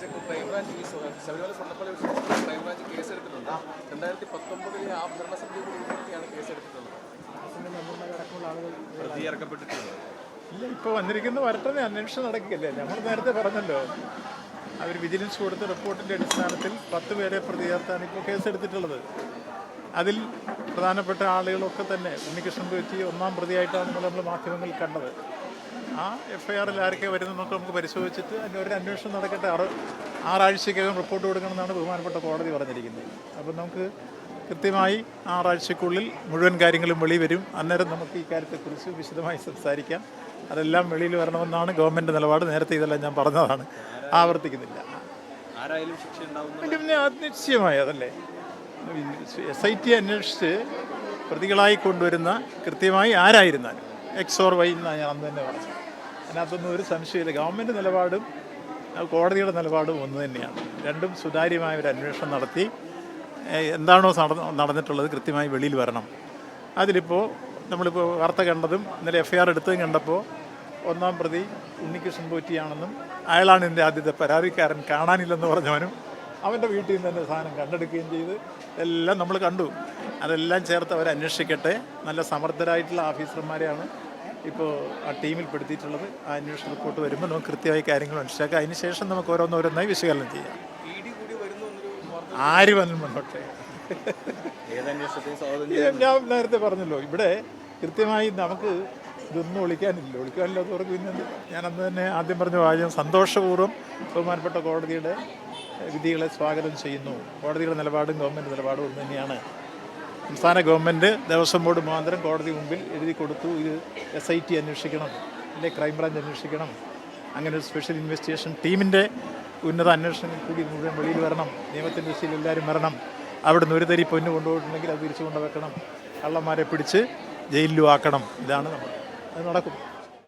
Case crime branch ഈ ശബരിമല സ്വർണപ്പള്ളി വിഷയത്തിൽ crime branch case എടുത്തിട്ടുണ്ട് രണ്ടായിരത്തി പത്തൊമ്പതിലെ ആ ഭരണസമിതി കൂടിയാണ് കേസ് എടുത്തിട്ടുള്ളത് പ്രതി ഇറക്കപ്പെട്ടിട്ടുള്ളത് ഇല്ല ഇപ്പോൾ വന്നിരിക്കുന്ന വരട്ടെ അന്വേഷണം നടക്കുകയല്ലേ? നമ്മൾ നേരത്തെ പറഞ്ഞല്ലോ. അവർ വിജിലൻസ് കൊടുത്ത റിപ്പോർട്ടിന്റെ അടിസ്ഥാനത്തിൽ പത്ത് പേരെ പ്രതി ചേർത്താണ് ഇപ്പോൾ കേസെടുത്തിട്ടുള്ളത്. അതിൽ പ്രധാനപ്പെട്ട ആളുകളൊക്കെ തന്നെ ഉണ്ണികൃഷ്ണൻ വെച്ച് ഒന്നാം പ്രതിയായിട്ടാണ് നമ്മൾ മാധ്യമങ്ങളിൽ കണ്ടത്. ആ എഫ് ഐ ആറിൽ ആരൊക്കെ വരുന്നതെന്നൊക്കെ നമുക്ക് പരിശോധിച്ചിട്ട് അതിന്റെ ഒരു അന്വേഷണം നടക്കട്ടെ. ആറ് ആറാഴ്ചക്കകം റിപ്പോർട്ട് കൊടുക്കണമെന്നാണ് ബഹുമാനപ്പെട്ട കോടതി പറഞ്ഞിരിക്കുന്നത്. അപ്പം നമുക്ക് കൃത്യമായി ആറാഴ്ചക്കുള്ളിൽ മുഴുവൻ കാര്യങ്ങളും വെളി വരും. അന്നേരം നമുക്ക് ഈ കാര്യത്തെക്കുറിച്ച് വിശദമായി സംസാരിക്കാം. അതെല്ലാം വെളിയിൽ വരണമെന്നാണ് ഗവൺമെന്റ് നിലപാട്. നേരത്തെ ഇതെല്ലാം ഞാൻ പറഞ്ഞതാണ്. ആവർത്തിക്കുന്നില്ല. പിന്നെ നിശ്ചയമായി അതല്ലേ? എസ് ഐ ടി അന്വേഷിച്ച് പ്രതികളായി കൊണ്ടുവരുന്ന കൃത്യമായി ആരായിരുന്നാലും എക്സ് ഓർ വൈ എന്നാണ് ഞാൻ അന്ന് തന്നെ പറഞ്ഞത്. അതിനകത്തൊന്നും ഒരു സംശയമില്ല ഗവൺമെന്റ് നിലപാടും കോടതിയുടെ നിലപാടും ഒന്ന് തന്നെയാണ്. രണ്ടും സുതാര്യമായ ഒരു അന്വേഷണം നടത്തി എന്താണോ നടന്നിട്ടുള്ളത് കൃത്യമായി വെളിയിൽ വരണം. അതിലിപ്പോൾ നമ്മളിപ്പോൾ വാർത്ത കണ്ടതും ഇന്നലെ എഫ് ഐ ആർ എടുത്തതും കണ്ടപ്പോൾ ഒന്നാം പ്രതി ഉണ്ണികൃഷ്ണൻ പോറ്റിയാണെന്നും അയാളാണ് എന്റെ ആദ്യത്തെ പരാതിക്കാരൻ കാണാനില്ലെന്ന് പറഞ്ഞവനും അവന്റെ വീട്ടിൽ നിന്ന് തന്നെ സാധനം കണ്ടെടുക്കുകയും ചെയ്ത് എല്ലാം നമ്മൾ കണ്ടു. അതെല്ലാം ചേർത്ത് അവർ അന്വേഷിക്കട്ടെ നല്ല സമർത്ഥരായിട്ടുള്ള ഓഫീസർമാരെയാണ് ഇപ്പോൾ ആ ടീമിൽ പെടുത്തിയിട്ടുള്ളത് ആ അന്വേഷണ റിപ്പോർട്ട് വരുമ്പോൾ നമുക്ക് കൃത്യമായി കാര്യങ്ങൾ മനസ്സിലാക്കാം. അതിന് ശേഷം നമുക്ക് ഓരോന്നോരോന്നായി വിശകലനം ചെയ്യാം. ആര് വന്നും മുന്നോട്ടെ? ഞാൻ നേരത്തെ പറഞ്ഞല്ലോ ഇവിടെ കൃത്യമായി നമുക്ക് ഇതൊന്നും ഒളിക്കാനില്ല. ഒളിക്കാനില്ലാത്തവർക്ക് പിന്നെ? ഞാൻ അന്ന് തന്നെ ആദ്യം പറഞ്ഞ വാചകം സന്തോഷപൂർവം ബഹുമാനപ്പെട്ട കോടതിയുടെ വിധികളെ സ്വാഗതം ചെയ്യുന്നു. കോടതിയുടെ നിലപാടും ഗവൺമെന്റ് നിലപാടും ഒന്ന് തന്നെയാണ് സംസ്ഥാന ഗവൺമെന്റ് ദേവസ്വം ബോർഡ് മുഖാന്തരം കോടതി മുമ്പിൽ എഴുതി കൊടുത്തു. ഇത് എസ് ഐ ടി അന്വേഷിക്കണം അല്ലെ ക്രൈംബ്രാഞ്ച് അന്വേഷിക്കണം. അങ്ങനെ ഒരു സ്പെഷ്യൽ ഇൻവെസ്റ്റിഗേഷൻ ടീമിന്റെ ഉന്നത അന്വേഷണം കൂടി മുഴുവൻ വെളിയിൽ വരണം. നിയമത്തിന്റെ ദിശയിൽ എല്ലാവരും വരണം. അവിടുന്ന് ഒരു തരി പൊന്ന് കൊണ്ടുപോയിട്ടുണ്ടെങ്കിൽ അത് തിരിച്ചു കൊണ്ടുവെക്കണം കള്ളന്മാരെ പിടിച്ച് ജയിലിലും ആക്കണം. ഇതാണ് നമ്മൾ അത് നടക്കും.